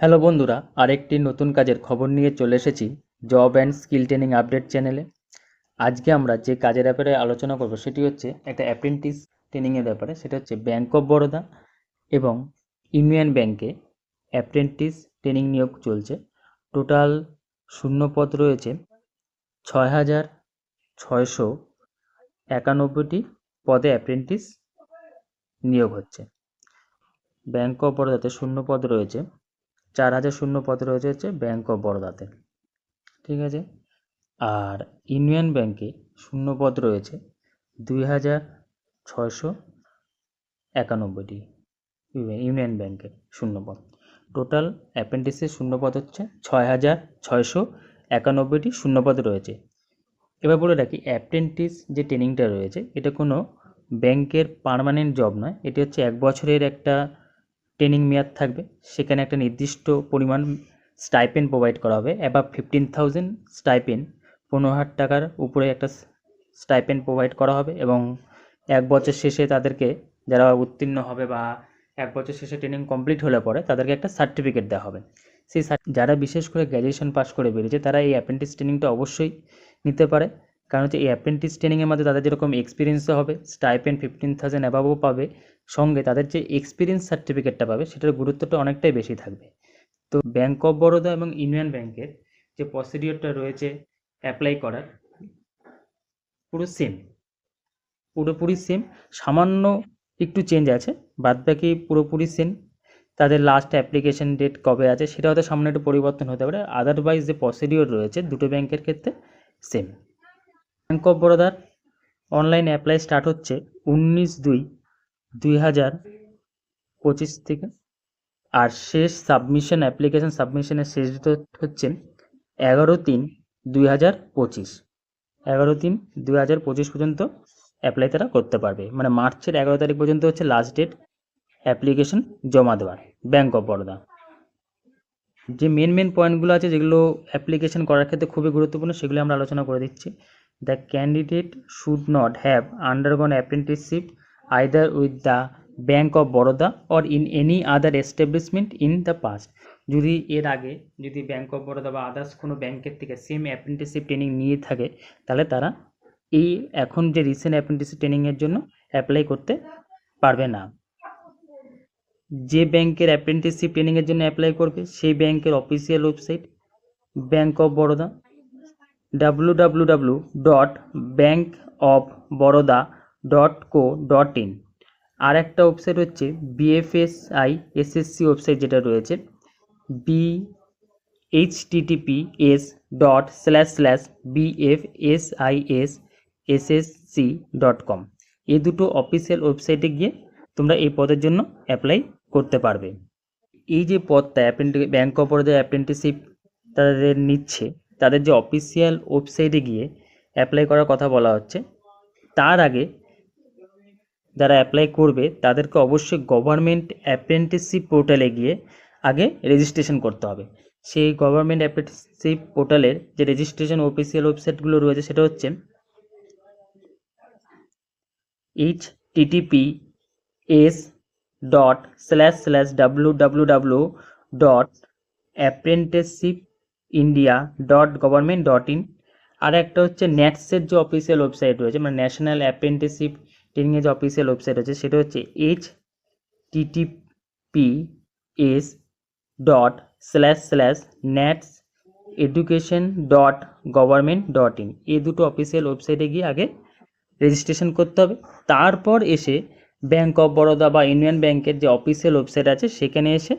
Hello বন্ধুরা, আরেকটি নতুন কাজের খবর নিয়ে চলে এসেছি job and skill training update চ্যানেলে। আজকে আমরা যে কাজের ব্যাপারে আলোচনা করব সেটি হচ্ছে একটা অ্যাপ্রেন্টিস ট্রেনিংয়ের ব্যাপারে, সেটা হচ্ছে ব্যাঙ্ক অফ বরোদা এবং ইউনিয়ন ব্যাঙ্কে অ্যাপ্রেন্টিস ট্রেনিং নিয়োগ চলছে। টোটাল শূন্যপদ রয়েছে ছয় হাজার ছয়শো একানব্বইটি পদে অ্যাপ্রেন্টিস নিয়োগ হচ্ছে। ব্যাঙ্ক অফ বরোদাতে শূন্য পদ রয়েছে চার হাজার শূন্য পদ রয়েছে হচ্ছে ব্যাঙ্ক অফ বরোদাতে ঠিক আছে? আর ইউনিয়ন ব্যাঙ্কে শূন্য পদ রয়েছে দুই হাজার ছয়শো একানব্বইটি। ইউনিয়ন ব্যাঙ্কে শূন্য পদ টোটাল অ্যাপেন্ডিক্সের শূন্য পদ হচ্ছে ছয় হাজার ছয়শো একানব্বইটি শূন্য পদ রয়েছে। এবার বলে রাখি অ্যাপ্রেন্টিস যে ট্রেনিংটা রয়েছে, এটা কোনো ব্যাংকের পার্মানেন্ট জব নয়। এটি হচ্ছে এক বছরের একটা ট্রেনিং মেয়াদ থাকবে। সেখানে একটা নির্দিষ্ট পরিমাণ স্টাইপেন্ড প্রোভাইড করা হবে। Above fifteen thousand stipend. পনেরো হাজার টাকার উপরে একটা স্টাইপেন্ড প্রোভাইড করা হবে এবং এক বছর শেষে তাদেরকে যারা উত্তীর্ণ হবে বা এক বছর শেষে ট্রেনিং কমপ্লিট হলে পরে তাদেরকে একটা সার্টিফিকেট দেওয়া হবে। সেই যারা বিশেষ করে গ্র্যাজুয়েশন পাস করে বেরিয়েছে তারা এই অ্যাপ্রেন্টিস ট্রেনিংটা অবশ্যই নিতে পারে। কারণ হচ্ছে এই অ্যাপ্রেন্টিস ট্রেনিংয়ের মধ্যে তাদের যেরকম এক্সপিরিয়েন্সও হবে, স্টাইপেন্ড ফিফটিন থাউজেন্ড অ্যাবাবও পাবে। সঙ্গে তাদের যে এক্সপিরিয়েন্স সার্টিফিকেটটা পাবে, সেটার গুরুত্বটা অনেকটাই বেশি থাকবে। তো ব্যাঙ্ক অফ বরোদা এবং ইউনিয়ন ব্যাঙ্কের যে প্রসিডিওরটা রয়েছে অ্যাপ্লাই করার, পুরো সেম পুরোপুরি সেম সামান্য একটু চেঞ্জ আছে, বাদবাকি পুরোপুরি সেম তাদের লাস্ট অ্যাপ্লিকেশন ডেট কবে আছে, সেটা হয়তো সামনে একটু পরিবর্তন হতে পারে। আদারওয়াইজ যে প্রসিডিওর রয়েছে, দুটো ব্যাংকের ক্ষেত্রে সেম ব্যাঙ্ক অফ বরোদার অনলাইন অ্যাপ্লাই স্টার্ট হচ্ছে উনিশ দুই দুই হাজার পঁচিশ থেকে। আর শেষ সাবমিশন অ্যাপ্লিকেশন সাবমিশনের শেষ ডেট হচ্ছে এগারো তিন দুই হাজার পঁচিশ। এগারো তিন দুই হাজার পঁচিশ পর্যন্ত অ্যাপ্লাই তারা করতে পারবে। মানে মার্চের এগারো তারিখ পর্যন্ত হচ্ছে লাস্ট ডেট অ্যাপ্লিকেশন জমা দেওয়ার ব্যাঙ্ক অফ বরোদা যে মেন মেন পয়েন্টগুলো আছে, যেগুলো অ্যাপ্লিকেশন করার ক্ষেত্রে খুবই গুরুত্বপূর্ণ সেগুলো আমরা আলোচনা করে দিচ্ছি। The candidate should not have undergone apprenticeship either with the bank of Baroda or in any other establishment in the past যদি এর আগে যদি ব্যাঙ্ক অফ বরোদা বা আদার্স কোনো ব্যাংকের থেকে সেম অ্যাপ্রেন্টিসশিপ ট্রেনিং নিয়ে থাকে, তাহলে তারা এই এখন যে রিসেন্ট অ্যাপ্রেন্টিসশিপ ট্রেনিংয়ের জন্য অ্যাপ্লাই করতে পারবে না। যে ব্যাংকের অ্যাপ্রেন্টিসশিপ ট্রেনিংয়ের জন্য অ্যাপ্লাই করবে, সেই ব্যাংকের official website bank of Baroda W W W dot bank of Baroda dot co dot in আর একটা ওয়েবসাইট হচ্ছে বিএফএসআই এসএসসি ওয়েবসাইট যেটা রয়েছে। B HTTP S dot slash slash BFSIS SSC dot com এই দুটো official ওয়েবসাইটে গিয়ে তোমরা এই পদের জন্য অ্যাপ্লাই করতে পারবে। এই যে পদটা অ্যাপ্রেন্টি ব্যাঙ্ক অফ বরোদা অ্যাপ্রেন্টিসশিপ তাদের নিচ্ছে, তাদের যে অফিসিয়াল ওয়েবসাইটে গিয়ে অ্যাপ্লাই করার কথা বলা হচ্ছে, তার আগে যারা অ্যাপ্লাই করবে, তাদেরকে অবশ্যই গভর্নমেন্ট অ্যাপ্রেন্টিসশিপ পোর্টালে গিয়ে আগে রেজিস্ট্রেশন করতে হবে। সেই গভর্নমেন্ট অ্যাপ্রেন্টিসশিপ পোর্টালের যে রেজিস্ট্রেশন অফিসিয়াল ওয়েবসাইটগুলো রয়েছে, সেটা হচ্ছে H TTP S dot slash slash W W W dot apprenticeship India dot government dot in আর একটা হচ্ছে ন্যাটসের যে অফিসিয়াল ওয়েবসাইট রয়েছে মানে ন্যাশনাল অ্যাপ্রেন্টিসশিপ ট্রেনিংয়ের যে অফিসিয়াল ওয়েবসাইট আছে, সেটা হচ্ছে HTTPS dot slash slash NATS education dot government dot in এই দুটো অফিসিয়াল ওয়েবসাইটে গিয়ে আগে রেজিস্ট্রেশন করতে হবে। তারপর এসে ব্যাঙ্ক অফ বরোদা বা ইউনিয়ন ব্যাংকের যে অফিসিয়াল ওয়েবসাইট আছে, সেখানে এসে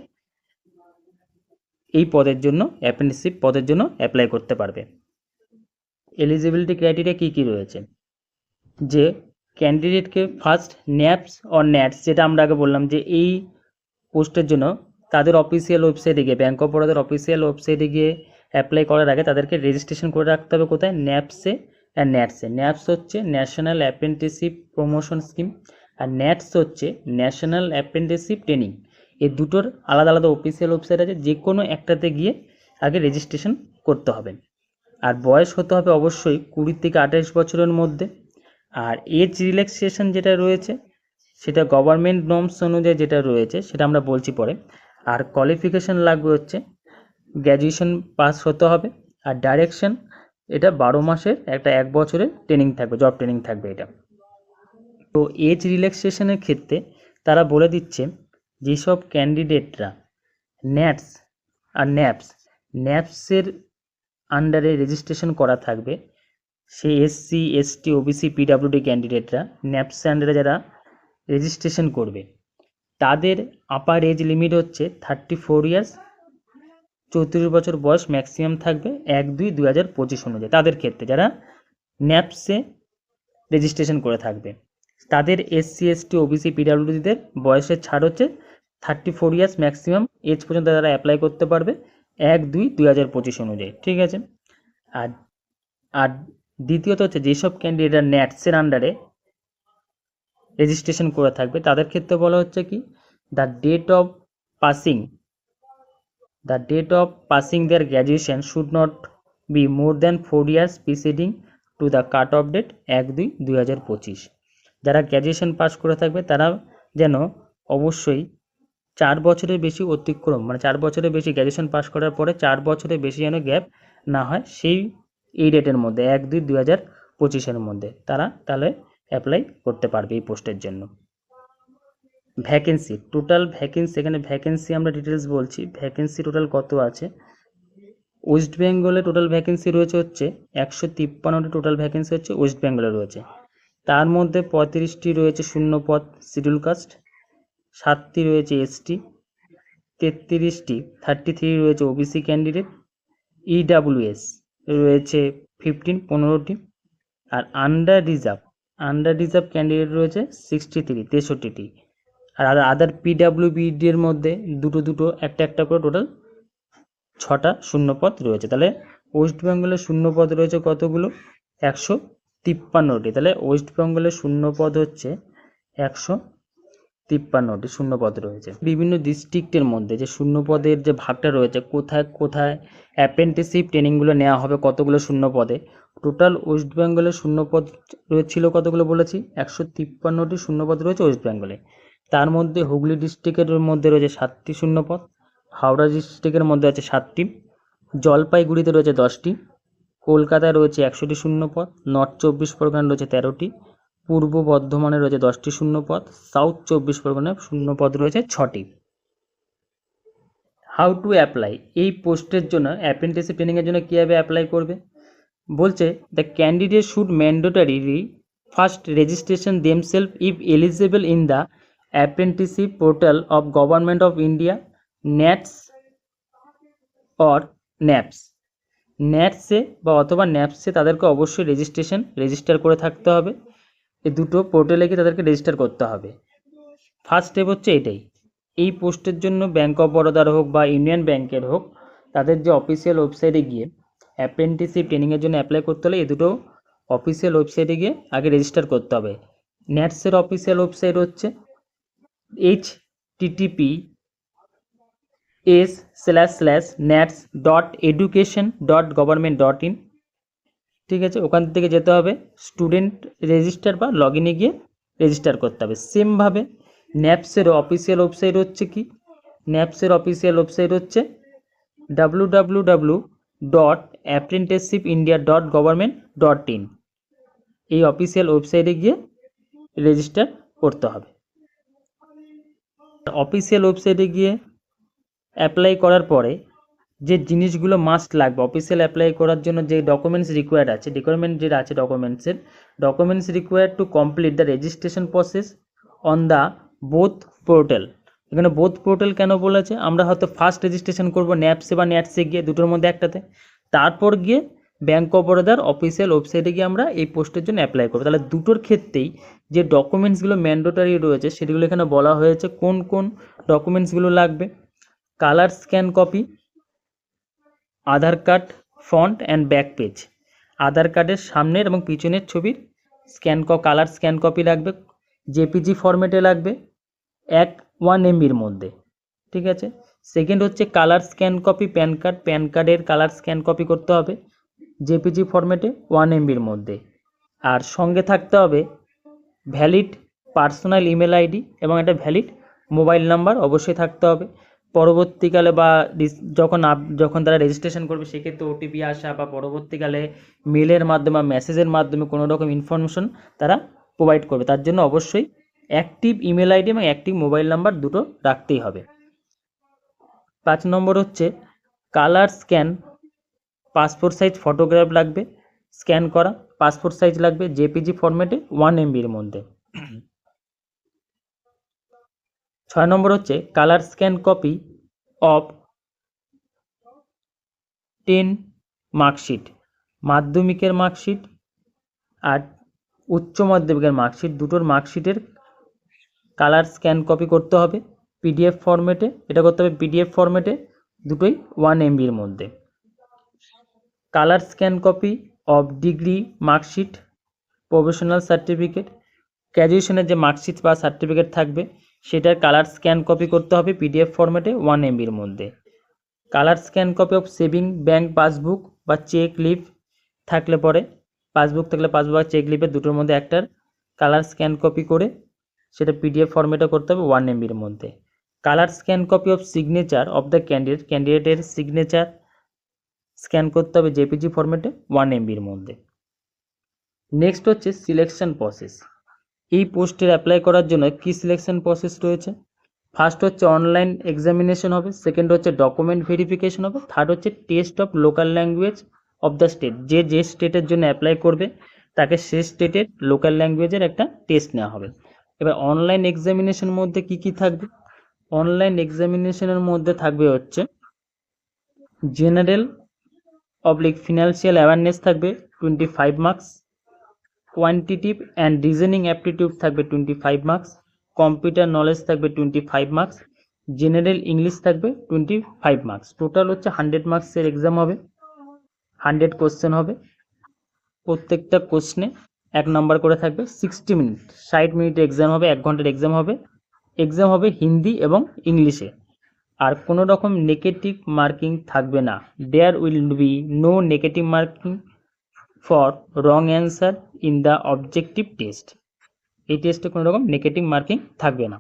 এই পদের জন্য অ্যাপ্রেন্টিসশিপ পদের জন্য অ্যাপ্লাই করতে পারবে। এলিজিবিলিটি ক্রাইটেরিয়া কী কী রয়েছে? যে ক্যান্ডিডেটকে ফার্স্ট ন্যাপস অর ন্যাটস যেটা আমরা আগে বললাম যে এই পোস্টের জন্য তাদের অফিসিয়াল ওয়েবসাইটে গিয়ে ব্যাঙ্ক অফ বরোদার অফিসিয়াল ওয়েবসাইটে গিয়ে অ্যাপ্লাই করার আগে তাদেরকে রেজিস্ট্রেশন করে রাখতে হবে কোথায়? ন্যাপসে আর ন্যাটসে ন্যাপস হচ্ছে ন্যাশনাল অ্যাপ্রেন্টিসশিপ প্রমোশন স্কিম আর ন্যাটস হচ্ছে ন্যাশনাল অ্যাপ্রেন্টিসশিপ ট্রেনিং এই দুটোর আলাদা আলাদা অফিসিয়াল ওয়েবসাইট আছে, যে কোনো একটাতে গিয়ে আগে রেজিস্ট্রেশন করতে হবে। আর বয়স হতে হবে অবশ্যই কুড়ি থেকে আঠাশ বছরের মধ্যে। আর এজ রিল্যাক্সেশন যেটা রয়েছে, সেটা গভর্নমেন্ট নর্মস অনুযায়ী যেটা রয়েছে, সেটা আমরা বলছি পরে। আর কোয়ালিফিকেশান লাগবে হচ্ছে গ্র্যাজুয়েশন পাস হতে হবে। আর ডাইরেকশন এটা বারো মাসের একটা এক বছরের ট্রেনিং থাকবে জব ট্রেনিং থাকবে এটা। তো এজ রিল্যাক্সেশনের ক্ষেত্রে তারা বলে দিচ্ছে, যেসব ক্যান্ডিডেটরা ন্যাটস আর ন্যাপস ন্যাপসের আন্ডারে রেজিস্ট্রেশন করা থাকবে সেই এসসি এসটি ওবিসি পিডাব্লিউডি ক্যান্ডিডেটরা ন্যাপসের আন্ডারে যারা রেজিস্ট্রেশন করবে, তাদের আপার এজ লিমিট হচ্ছে থার্টি ফোর ইয়ার্স চৌত্রিশ বছর বয়স ম্যাক্সিমাম থাকবে এক দুই দু হাজার পঁচিশ অনুযায়ী। তাদের ক্ষেত্রে যারা ন্যাপসে রেজিস্ট্রেশন করে থাকবে, তাদের এসসি এসটি ওবিসি পিডাব্লিউডিদের বয়সের ছাড় হচ্ছে thirty four years maximum age পর্যন্ত তারা অ্যাপ্লাই করতে পারবে এক দুই দুই হাজার পঁচিশ অনুযায়ী। ঠিক আছে? আর আর দ্বিতীয়ত হচ্ছে যেসব ক্যান্ডিডেটরা ন্যাটসের আন্ডারে রেজিস্ট্রেশন করে থাকবে, তাদের ক্ষেত্রে বলা হচ্ছে কি? The date of passing the date of passing their graduation should not be more than four years preceding to the cut off date এক দুই দুই হাজার পঁচিশ। যারা গ্র্যাজুয়েশন পাস করে থাকবে, তারা যেন অবশ্যই চার বছরের বেশি অতিক্রম মানে চার বছরের বেশি গ্র্যাজুয়েশন পাস করার পরে চার বছরের বেশি যেন গ্যাপ না হয়, সেই এই ডেটের মধ্যে, এক দুই দুই হাজার পঁচিশের মধ্যে তারা তাহলে অ্যাপ্লাই করতে পারবে এই পোস্টের জন্য। ভ্যাকেন্সি টোটাল ভ্যাকেন্সি এখানে ভ্যাকেন্সি আমরা ডিটেলস বলছি ভ্যাকেন্সি টোটাল কত আছে? ওয়েস্ট বেঙ্গলে টোটাল ভ্যাকেন্সি রয়েছে হচ্ছে একশো তিপ্পান্নটি টোটাল ভ্যাকেন্সি হচ্ছে ওয়েস্ট বেঙ্গলে রয়েছে। তার মধ্যে পঁয়ত্রিশটি রয়েছে শূন্য পদ শিডিউল কাস্ট সাতটি রয়েছে এসটি তেত্রিশটি থার্টি থ্রি রয়েছে ওবিসি ক্যান্ডিডেট ইডাব্লিউএস রয়েছে ফিফটিন পনেরোটি আর under reserve under reserve candidate রয়েছে সিক্সটি থ্রি তেষট্টিটি আর আদার পিডাব্লিউবিডি এর মধ্যে দুটো দুটো, একটা একটা করে টোটাল ছটা শূন্যপদ রয়েছে। তাহলে ওয়েস্ট বেঙ্গলের শূন্যপদ রয়েছে কতগুলো? একশো তিপ্পান্নটি তাহলে ওয়েস্ট বেঙ্গলের শূন্যপদ হচ্ছে একশো তিপ্পান্নটি শূন্যপদ রয়েছে। বিভিন্ন ডিস্ট্রিক্টের মধ্যে যে শূন্যপদের যে ভাগটা রয়েছে, কোথায় কোথায় অ্যাপ্রেন্টিসিপ ট্রেনিংগুলো নেওয়া হবে কতগুলো শূন্যপদে টোটাল ওয়েস্ট বেঙ্গলের শূন্যপদ রয়েছিল কতগুলো বলেছি? একশো তিপ্পান্নটি শূন্যপদ রয়েছে ওয়েস্ট বেঙ্গলে তার মধ্যে হুগলি ডিস্ট্রিক্টের মধ্যে রয়েছে সাতটি শূন্যপদ হাওড়া ডিস্ট্রিক্টের মধ্যে আছে সাতটি জলপাইগুড়িতে রয়েছে দশটি কলকাতায় রয়েছে একশোটি শূন্যপদ নর্থ চব্বিশ পরগনা রয়েছে তেরোটি পূর্ব বর্ধমানে রয়েছে দশটি শূন্যপদ সাউথ চব্বিশ পরগনায় শূন্যপদ রয়েছে ছটি। হাউ টু অ্যাপ্লাই এই পোস্টের জন্য অ্যাপ্রেন্টিসিপ ট্রেনিংয়ের জন্য কীভাবে অ্যাপ্লাই করবে? বলছে the candidate should mandatorily first registration themselves if eligible in the apprenticeship portal of government of India NATS or NAPS ন্যাটসে বা অথবা ন্যাপসে তাদেরকে অবশ্যই রেজিস্ট্রেশন রেজিস্টার করে থাকতে হবে। এই দুটো পোর্টালে গিয়ে তাদেরকে রেজিস্টার করতে হবে। ফার্স্ট স্টেপ হচ্ছে এটাই। এই পোস্টের জন্য ব্যাঙ্ক অফ বরোদার হোক বা ইউনিয়ন ব্যাংকের হোক, তাদের যে অফিসিয়াল ওয়েবসাইটে গিয়ে অ্যাপ্রেন্টিসিপ ট্রেনিংয়ের জন্য অ্যাপ্লাই করতে হলে এই দুটো অফিসিয়াল ওয়েবসাইটে গিয়ে আগে রেজিস্টার করতে হবে। ন্যাটসের অফিসিয়াল ওয়েবসাইট হচ্ছে HTTPS slash slash NATS dot education dot government dot in ঠিক আছে? ওখান থেকে যেতে হবে। স্টুডেন্ট রেজিস্টার বা লগ ইনে গিয়ে রেজিস্টার করতে হবে। সেমভাবে ন্যাপসের অফিসিয়াল ওয়েবসাইট হচ্ছে কি? ন্যাপসের অফিসিয়াল ওয়েবসাইট হচ্ছে W dot India dot dot এই অফিসিয়াল ওয়েবসাইটে গিয়ে রেজিস্টার করতে হবে। অফিসিয়াল ওয়েবসাইটে গিয়ে অ্যাপ্লাই করার পরে যে জিনিসগুলো মাস্ট লাগবে অফিসিয়াল অ্যাপ্লাই করার জন্য যে ডকুমেন্টস রিকোয়ার্ড আছে রিকোয়ারমেন্ট যেটা আছে ডকুমেন্টসের documents required to complete the registration process on the both portal এখানে বোথ পোর্টাল কেন বলেছে? আমরা হয়তো ফার্স্ট রেজিস্ট্রেশন করব ন্যাপসে বা ন্যাটসে গিয়ে দুটোর মধ্যে একটাতে। তারপর গিয়ে ব্যাঙ্ক অফ বরোদার অফিসিয়াল ওয়েবসাইটে গিয়ে আমরা এই পোস্টের জন্য অ্যাপ্লাই করব। তাহলে দুটোর ক্ষেত্রেই যে ডকুমেন্টসগুলো ম্যান্ডেটারি রয়েছে, সেগুলো এখানে বলা হয়েছে কোন কোন ডকুমেন্টসগুলো লাগবে। Colour scan copy Aadhaar card, front and back page. Aadhaar কার্ডের সামনের এবং পিছনের ছবির স্ক্যান ক, কালার স্ক্যান কপি লাগবে, জেপিজি ফরম্যাটে লাগবে, এক, ওয়ান এমবির মধ্যে। ঠিক আছে? সেকেন্ড হচ্ছে colour scan copy, PAN card. PAN কার্ডের কালার স্ক্যান কপি করতে হবে, জেপিজি ফরম্যাটে ওয়ান এমবির মধ্যে। আর সঙ্গে থাকতে হবে ভ্যালিড পার্সোনাল ইমেল আইডি এবং একটা ভ্যালিড মোবাইল নাম্বার অবশ্যই থাকতে হবে। পরবর্তীকালে বা যখন আপ, যখন তারা রেজিস্ট্রেশন করবে, সেক্ষেত্রে ওটিপি আসা বা পরবর্তীকালে মেলের মাধ্যমে বা মেসেজের মাধ্যমে কোনো রকম ইনফরমেশন তারা প্রোভাইড করবে। তার জন্য অবশ্যই অ্যাক্টিভ ইমেল আইডি এবং অ্যাক্টিভ মোবাইল নাম্বার দুটো রাখতেই হবে। পাঁচ নম্বর হচ্ছে colour scan passport size photograph লাগবে স্ক্যান করা পাসপোর্ট সাইজ লাগবে জেপিজি ফরম্যাটে ওয়ান এমবির মধ্যে। ছয় নম্বর হচ্ছে colour scan copy of ten marksheet মাধ্যমিকের মার্কশিট আর উচ্চ মাধ্যমিকের মার্কশিট দুটোর মার্কশিটের কালার স্ক্যান কপি করতে হবে পিডিএফ ফরম্যাটে এটা করতে হবে পিডিএফ ফরম্যাটে দুটোই ওয়ান এমবির মধ্যে। Colour scan copy of degree marksheet professional certificate গ্র্যাজুয়েশনের যে মার্কশিট বা সার্টিফিকেট থাকবে সেটার কালার স্ক্যান কপি করতে হবে পিডিএফ ফরম্যাটে ওয়ান এমবির মধ্যে। Colour scan copy of saving bank passbook বা চেক লিভ থাকলে পরে পাসবুক থাকলে পাসবুক আর চেক লিভের দুটোর মধ্যে একটার কালার স্ক্যান কপি করে সেটা পিডিএফ ফরম্যাটে করতে হবে ওয়ান এমবির মধ্যে। Colour scan copy of signature of the candidate ক্যান্ডিডেটের সিগনেচার স্ক্যান করতে হবে জেপিজি ফরম্যাটে ওয়ান এমবির মধ্যে। নেক্সট হচ্ছে সিলেকশন প্রসেস এই পোস্টের অ্যাপ্লাই করার জন্য কি সিলেকশন প্রসেস রয়েছে। ফার্স্ট হচ্ছে অনলাইন এক্সামিনেশন হবে সেকেন্ড হচ্ছে ডকুমেন্ট ভেরিফিকেশন হবে থার্ড হচ্ছে test of local language of the state যে যে স্টেটের জন্য অ্যাপ্লাই করবে, তাকে সে স্টেটের লোকাল ল্যাঙ্গুয়েজের একটা টেস্ট নেওয়া হবে। এবার অনলাইন এক্সামিনেশন মধ্যে কি কি থাকবে? অনলাইন এক্সামিনেশনের মধ্যে থাকবে হচ্ছে জেনারেল অবলিক ফিনান্সিয়াল অ্যাওয়ারনেস থাকবে twenty five marks quantitative and reasoning aptitude থাকবে twenty five marks computer knowledge থাকবে twenty five marks general English থাকবে টোয়েন্টি ফাইভ মার্কস টোটাল হচ্ছে হান্ড্রেড মার্কসের এক্সাম হবে হান্ড্রেড কোশ্চেন হবে। প্রত্যেকটা কোশ্চেনে এক নাম্বার করে থাকবে সিক্সটি মিনিট ষাট মিনিট এক্সাম হবে, এক ঘণ্টার এক্সাম হবে। এক্সাম হবে হিন্দি এবং ইংলিশে আর কোনো রকম নেগেটিভ মার্কিং থাকবে না। There will be no negative marking for wrong answer in the objective test এই টেস্টে কোনো রকম নেগেটিভ মার্কিং থাকবে না।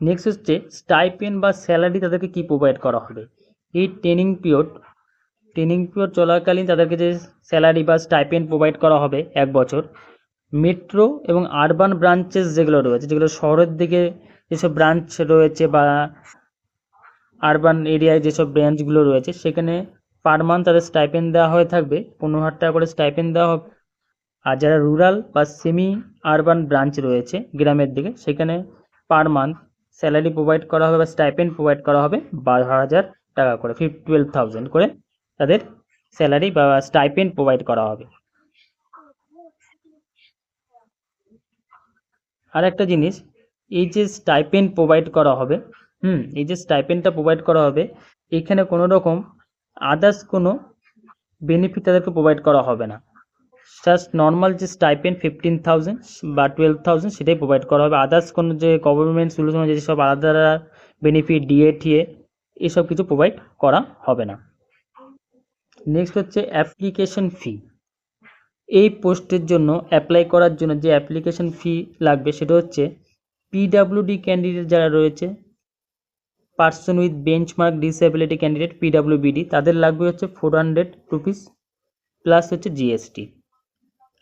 নেক্সট হচ্ছে স্টাইপেন বা স্যালারি তাদেরকে কি প্রোভাইড করা হবে? এই ট্রেনিং পিরিয়ড ট্রেনিং পিরিয়ড চলাকালীন তাদেরকে যে স্যালারি বা স্টাইপেন্ড প্রোভাইড করা হবে এক বছর মেট্রো এবং আরবান ব্রাঞ্চেস যেগুলো রয়েছে, যেগুলো শহরের দিকে যেসব ব্রাঞ্চ রয়েছে বা আরবান এরিয়ায় যেসব ব্রাঞ্চগুলো রয়েছে, সেখানে পার মান্থ তাদের স্টাইপেন্ড দেওয়া হয়ে থাকবে, পনেরো হাজার টাকা করে স্টাইপেন্ড দেওয়া হবে। আর যারা রুরাল বা সেমি আরবান ব্রাঞ্চ রয়েছে গ্রামের দিকে, সেখানে পার মান্থ স্যালারি প্রোভাইড করা হবে বা স্টাইপেন্ড প্রোভাইড করা হবে বারো হাজার টাকা করে ফিফ টুয়েলভ থাউজেন্ড করে তাদের স্যালারি বা স্টাইপেন্ড প্রোভাইড করা হবে। আর একটা জিনিস, এই যে স্টাইপেন্ড প্রোভাইড করা হবে, হুম, এই যে স্টাইপেন্ডটা প্রোভাইড করা হবে, এখানে কোনো রকম আদার্স কোনো বেনিফিট তাদেরকে প্রোভাইড করা হবে না। জাস্ট নর্মাল যে স্টাইপেন্ড ফিফটিন থাউজেন্ড বা টুয়েলভ থাউজেন্ড সেটাই প্রোভাইড করা হবে। আদার্স কোনো যে গভর্নমেন্ট সলিউশন যেসব আলাদা বেনিফিট ডিএ টিএ এসব কিছু প্রোভাইড করা হবে না। নেক্সট হচ্ছে অ্যাপ্লিকেশন ফি এই পোস্টের জন্য অ্যাপ্লাই করার জন্য যে অ্যাপ্লিকেশন ফি লাগবে, সেটা হচ্ছে পিডাব্লিউডি ক্যান্ডিডেট যারা রয়েছে person with benchmark disability candidate PWBD তাদের লাগবে হচ্ছে ফোর হান্ড্রেড রুপিস প্লাস হচ্ছে জিএসটি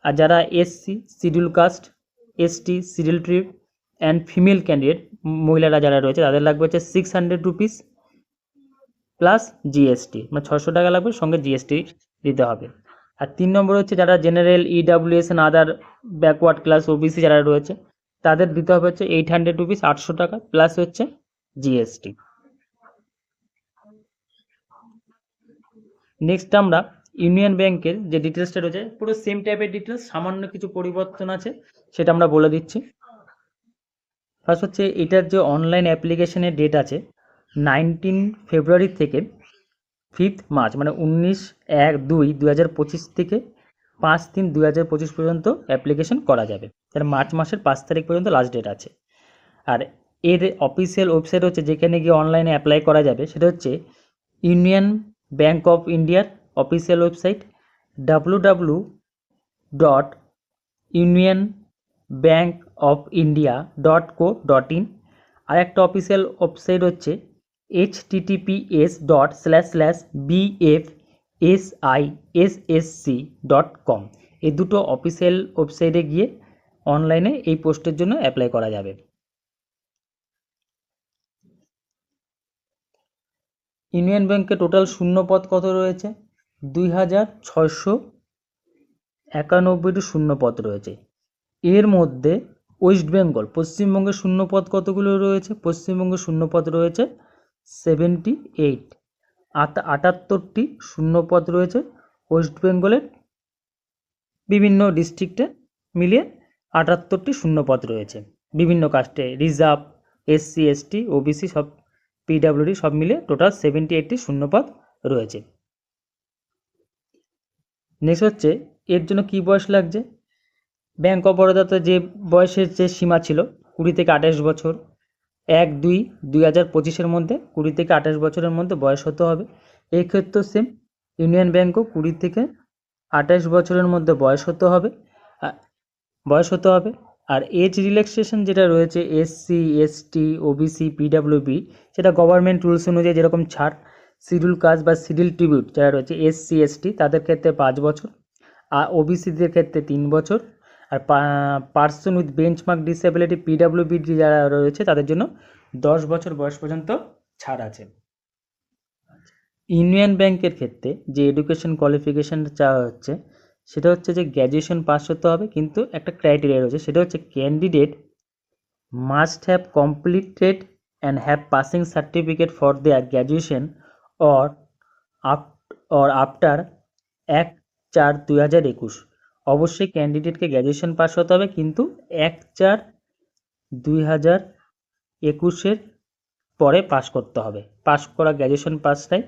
আর যারা SC scheduled caste ST scheduled trip and female candidate মহিলারা যারা রয়েছে, তাদের লাগবে হচ্ছে six hundred rupees plus GST মানে ছশো টাকা লাগবে, সঙ্গে জিএসটি দিতে হবে। আর তিন নম্বর হচ্ছে যারা general EWS and other backward class OBC যারা রয়েছে, তাদের দিতে হবে হচ্ছে এইট হান্ড্রেড রুপিস আটশো টাকা প্লাস হচ্ছে জিএসটি নেক্সট আমরা ইউনিয়ন ব্যাংকের যে ডিটেলসটা রয়েছে, পুরো সেম টাইপের ডিটেলস সামান্য কিছু পরিবর্তন আছে, সেটা আমরা বলে দিচ্ছি। ফার্স্ট হচ্ছে এটার যে অনলাইন অ্যাপ্লিকেশনের ডেট আছে নাইনটিন ফেব্রুয়ারি থেকে ফিফথ মার্চ মানে উনিশ এক দুই দু থেকে পাঁচ তিন দু পর্যন্ত অ্যাপ্লিকেশন করা যাবে। তার মার্চ মাসের পাঁচ তারিখ পর্যন্ত লাস্ট ডেট আছে। আর এর অফিসিয়াল ওয়েবসাইট হচ্ছে যেখানে গিয়ে অনলাইনে অ্যাপ্লাই করা যাবে। সেটা হচ্ছে ইউনিয়ন ব্যাঙ্ক অফ ইন্ডিয়ার official website W W dot union bank of India dot co dot in আর একটা অফিসিয়াল ওয়েবসাইট হচ্ছে H TTPS dot slash slash BF S I S S C dot com এই দুটো official ওয়েবসাইটে গিয়ে অনলাইনে এই পোস্টের জন্য অ্যাপ্লাই করা যাবে। ইউনিয়ন ব্যাংকে টোটাল শূন্য পদ কত রয়েছে? দুই হাজার ছয়শো একানব্বইটি শূন্য পদ রয়েছে। এর মধ্যে ওয়েস্ট বেঙ্গল, পশ্চিমবঙ্গের শূন্য পদ কতগুলো রয়েছে? পশ্চিমবঙ্গে শূন্য পদ রয়েছে সেভেন্টি এইট আটাত্তরটি শূন্য পদ রয়েছে ওয়েস্ট বেঙ্গলের বিভিন্ন ডিস্ট্রিক্টে মিলিয়ে আটাত্তরটি শূন্য পদ রয়েছে। বিভিন্ন কাস্টে রিজার্ভ, এসসি, এসটি, ওবিসি সব পিডাব্লিউডি সব মিলে টোটাল সেভেন্টি এইটটি শূন্যপদ রয়েছে। নেক্সট হচ্ছে, এর জন্য কী বয়স লাগছে? ব্যাংক অফ বরোদাতে যে বয়সের যে সীমা ছিল, কুড়ি থেকে আঠাশ বছর, এক দুই দুই হাজার পঁচিশের মধ্যে, কুড়ি থেকে আঠাশ বছরের মধ্যে বয়স হতে হবে। এই ক্ষেত্রেও সেম ইউনিয়ন ব্যাংকও কুড়ি থেকে আঠাশ বছরের মধ্যে বয়স হতে হবে। বয়স হতে হবে। আর এজ রিল্যাক্সেশন যেটা রয়েছে এসসি এসটি ওবিসি পিডাব্লিউবি সেটা গভর্নমেন্ট রুলস অনুযায়ী যেরকম ছাড় শিডিউল কাস্ট বা শিডিউল ট্রিবিউট যারা রয়েছে এসসি এসটি তাদের ক্ষেত্রে পাঁচ বছর, আর ওবিসিদের ক্ষেত্রে তিন বছর, আর person with benchmark disability PWB যারা রয়েছে, তাদের জন্য দশ বছর বয়স পর্যন্ত ছাড় আছে। ইউনিয়ন ব্যাংকের ক্ষেত্রে যে এডুকেশন কোয়ালিফিকেশানটা চাওয়া হচ্ছে সেটা হচ্ছে যে গ্র্যাজুয়েশন পাস হতে হবে, কিন্তু একটা ক্রাইটেরিয়া রয়েছে, সেটা হচ্ছে candidate must have completed and have passing certificate for their graduation or up or after এক চার দুই হাজার একুশ। অবশ্যই ক্যান্ডিডেটকে গ্র্যাজুয়েশন পাস হতে হবে, কিন্তু এক চার দুই হাজার একুশের পরে পাস করতে হবে। পাস করা গ্র্যাজুয়েশন পাসটাই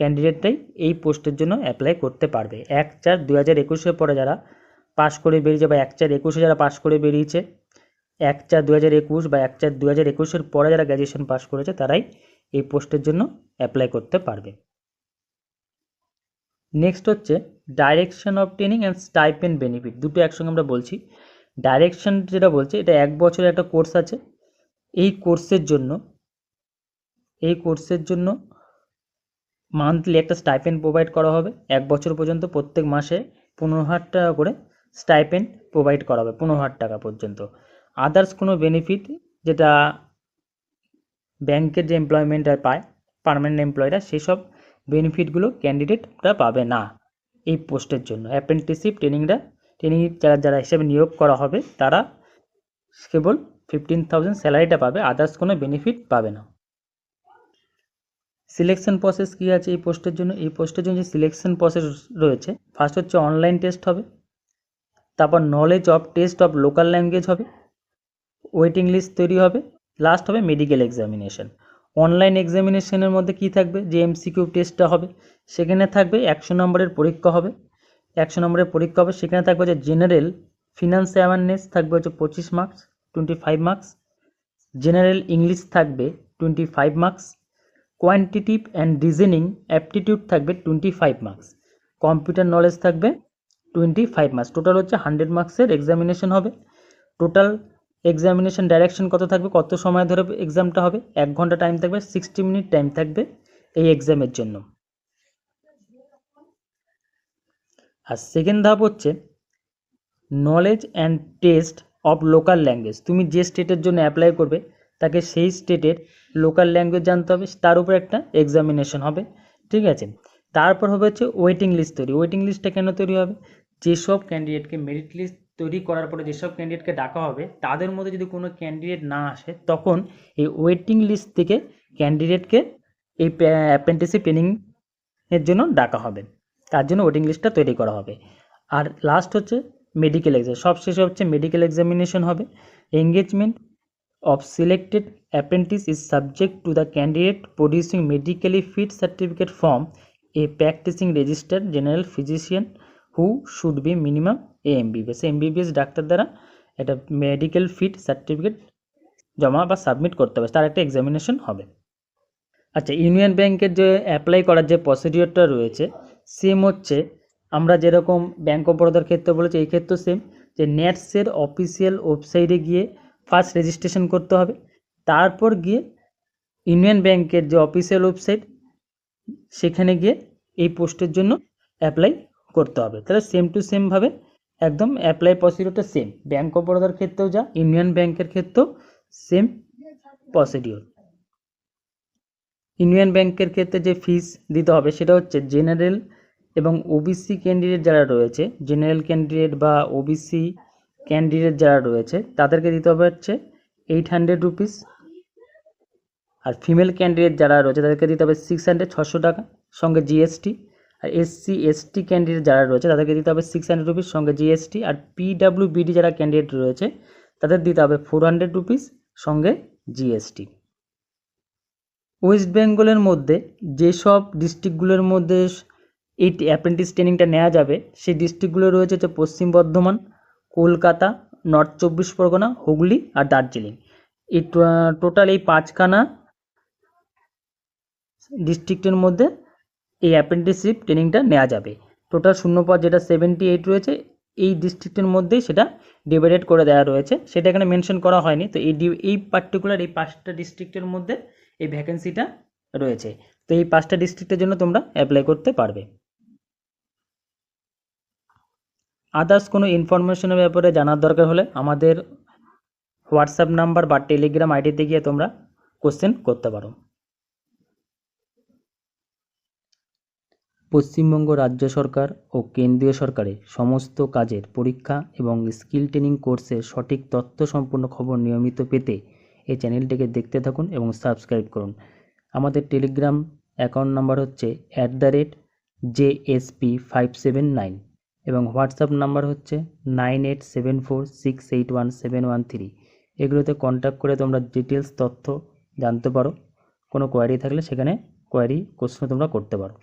ক্যান্ডিডেটটাই এই পোস্টের জন্য অ্যাপ্লাই করতে পারবে। এক চার দু হাজার একুশের পরে যারা পাস করে বেরিয়েছে বা এক চার একুশে যারা পাস করে বেরিয়েছে, এক চার দু হাজার একুশ বা এক চার দু হাজার একুশের পরে যারা গ্র্যাজুয়েশন পাস করেছে, তারাই এই পোস্টের জন্য অ্যাপ্লাই করতে পারবে। নেক্সট হচ্ছে direction of training and stipend benefit দুটো একসঙ্গে আমরা বলছি। ডাইরেকশন যেটা বলছে, এটা এক বছরের একটা কোর্স আছে। এই কোর্সের জন্য, এই কোর্সের জন্য মান্থলি একটা স্টাইপেন্ড প্রোভাইড করা হবে। এক বছর পর্যন্ত প্রত্যেক মাসে পনেরো হাজার টাকা করে স্টাইপেন্ড প্রোভাইড করা হবে, পনেরো হাজার টাকা পর্যন্ত। আদার্স কোনো বেনিফিট যেটা ব্যাংকের যে এমপ্লয়মেন্ট পায় পারমানেন্ট এমপ্লয়িরা সেই সব বেনিফিটগুলো ক্যান্ডিডেটরা পাবে না এই পোস্টের জন্য। অ্যাপ্রেন্টিসশিপ ট্রেনিংটা ট্রেনিং যারা যারা হিসেবে নিয়োগ করা হবে, তারা কেবল ফিফটিন থাউজেন্ড স্যালারিটা পাবে আদার্স কোনো বেনিফিট পাবে না। সিলেকশন প্রসেস কী আছে এই পোস্টের জন্য? এই পোস্টের জন্য যে সিলেকশন প্রসেস রয়েছে ফার্স্ট হচ্ছে অনলাইন টেস্ট হবে, তারপর knowledge of test of local language হবে ওয়েটিং লিস্ট তৈরি হবে লাস্ট হবে মেডিকেল এক্সামিনেশন অনলাইন এক্সামিনেশনের মধ্যে কী থাকবে? যে এমসিকিউ টেস্টটা হবে, সেখানে থাকবে একশো নম্বরের পরীক্ষা হবে, একশো নম্বরের পরীক্ষা হবে, সেখানে থাকবে যে জেনারেল ফিনান্স অ্যাওয়ারনেস থাকবে হচ্ছে পঁচিশ marks twenty five marks general English থাকবে twenty five marks quantitative and reasoning aptitude থাকবে twenty five marks computer knowledge থাকবে টোয়েন্টি ফাইভ মার্কস টোটাল হচ্ছে হান্ড্রেড মার্কসের এক্সামিনেশন হবে। টোটাল এক্সামিনেশন ডাইরেকশন কত থাকবে? কত সময় ধরে এক্সামটা হবে? এক ঘণ্টা টাইম থাকবে সিক্সটি মিনিট টাইম থাকবে এই এক্সামের জন্য। আর সেকেন্ড ধাপ হচ্ছে knowledge and test of local language তুমি যে স্টেটের জন্য অ্যাপ্লাই করবে তাকে সেই স্টেটের লোকাল ল্যাঙ্গুয়েজ জানতে হবে, তার উপর একটা এক্সামিনেশন হবে, ঠিক আছে? তারপর হবে হচ্ছে ওয়েটিং লিস্ট তৈরি। ওয়েটিং লিস্টটা কেন তৈরি হবে? যেসব ক্যান্ডিডেটকে মেরিট লিস্ট তৈরি করার পরে যেসব ক্যান্ডিডেটকে ডাকা হবে, তাদের মধ্যে যদি কোনো ক্যান্ডিডেট না আসে, তখন এই ওয়েটিং লিস্ট থেকে ক্যান্ডিডেটকে এই অ্যাপ্রেন্টিসিপ ট্রেনিং এর জন্য ডাকা হবে। তার জন্য ওয়েটিং লিস্টটা তৈরি করা হবে। আর লাস্ট হচ্ছে মেডিকেল এক্সাম সব শেষে হচ্ছে মেডিকেল এক্সামিনেশন হবে। Engagement of selected apprentice is subject to the candidate producing medically fit certificate from a practicing registered general physician who should be minimum AMBBS MBBS MBBS doctor দ্বারা একটা medical fit certificate জমা বা submit করতে হবে, তার একটা examination হবে। আচ্ছা ইউনিয়ন ব্যাংকের যে অ্যাপ্লাই করার যে প্রসিডিওরটা রয়েছে সেম হচ্ছে, আমরা যেরকম ব্যাঙ্ক অফ বরোদার ক্ষেত্রে বলেছি, এই ক্ষেত্রেও সেম যে নেটসের অফিসিয়াল ওয়েবসাইটে গিয়ে ফার্স্ট রেজিস্ট্রেশন করতে হবে। তারপর গিয়ে ইউনিয়ন ব্যাংকের যে অফিসিয়াল ওয়েবসাইট, সেখানে গিয়ে এই পোস্টের জন্য অ্যাপ্লাই করতে হবে। তাহলে সেম টু সেমভাবে একদম অ্যাপ্লাই প্রসিডিওরটা সেম ব্যাঙ্ক অফ বরোদার ক্ষেত্রেও যা, ইউনিয়ন ব্যাংকের ক্ষেত্রেও সেম প্রসিডিওর ইউনিয়ন ব্যাংকের ক্ষেত্রে যে ফিস দিতে হবে, সেটা হচ্ছে জেনারেল এবং ওবিসি ক্যান্ডিডেট যারা রয়েছে জেনারেল ক্যান্ডিডেট বা ওবিসি ক্যান্ডিডেট যারা রয়েছে, তাদেরকে দিতে হবে হচ্ছে এইট হান্ড্রেড রুপিস আর ফিমেল ক্যান্ডিডেট যারা রয়েছে, তাদেরকে দিতে হবে সিক্স হান্ড্রেড ছশো টাকা সঙ্গে জিএসটি আর এসসি এসটি ক্যান্ডিডেট যারা রয়েছে, তাদেরকে দিতে হবে সিক্স হান্ড্রেড রুপিস সঙ্গে জিএসটি আর পিডাব্লিউ বিডি যারা ক্যান্ডিডেট রয়েছে, তাদের দিতে হবে ফোর হান্ড্রেড রুপিস সঙ্গে জিএসটি ওয়েস্ট বেঙ্গলের মধ্যে যেসব ডিস্ট্রিক্টগুলোর মধ্যে এই অ্যাপ্রেন্টিস ট্রেনিংটা নেওয়া যাবে, সেই ডিস্ট্রিক্টগুলো রয়েছে হচ্ছে পশ্চিম বর্ধমান। কলকাতা, নর্থ চব্বিশ পরগনা, হুগলি আর দার্জিলিং। এই টোটাল এই পাঁচখানা ডিস্ট্রিক্টের মধ্যে এই অ্যাপ্রেন্টিসশিপ ট্রেনিংটা নেওয়া যাবে। টোটাল শূন্যপদ যেটা সেভেন্টি এইট রয়েছে, এই ডিস্ট্রিক্টের মধ্যেই সেটা ডিভাইডেড করে দেওয়া রয়েছে। সেটা এখানে মেনশন করা হয়নি, তো এই এই পার্টিকুলার এই পাঁচটা ডিস্ট্রিক্টের মধ্যে এই ভ্যাকেন্সিটা রয়েছে। তো এই পাঁচটা ডিস্ট্রিক্টের জন্য তোমরা অ্যাপ্লাই করতে পারবে। আদার্স কোনো ইনফরমেশনের ব্যাপারে জানার দরকার হলে আমাদের হোয়াটসঅ্যাপ নাম্বার বা টেলিগ্রাম আইডিতে গিয়ে তোমরা কোশ্চেন করতে পারো। পশ্চিমবঙ্গ রাজ্য সরকার ও কেন্দ্রীয় সরকারের সমস্ত কাজের পরীক্ষা এবং স্কিল ট্রেনিং কোর্সের সঠিক তথ্য সম্পূর্ণ খবর নিয়মিত পেতে এই চ্যানেলটিকে দেখতে থাকুন এবং সাবস্ক্রাইব করুন। আমাদের টেলিগ্রাম অ্যাকাউন্ট নাম্বার হচ্ছে at the rate JSP five seven nine এবং হোয়াটসঅ্যাপ নাম্বার হচ্ছে nine eight seven four six eight one seven one three. এগুলোতে কন্ট্যাক্ট করে তোমরা ডিটেলস তথ্য জানতে পারো। কোনো কোয়ারি থাকলে সেখানে কোয়ারি কোশ্চেন তোমরা করতে পারো।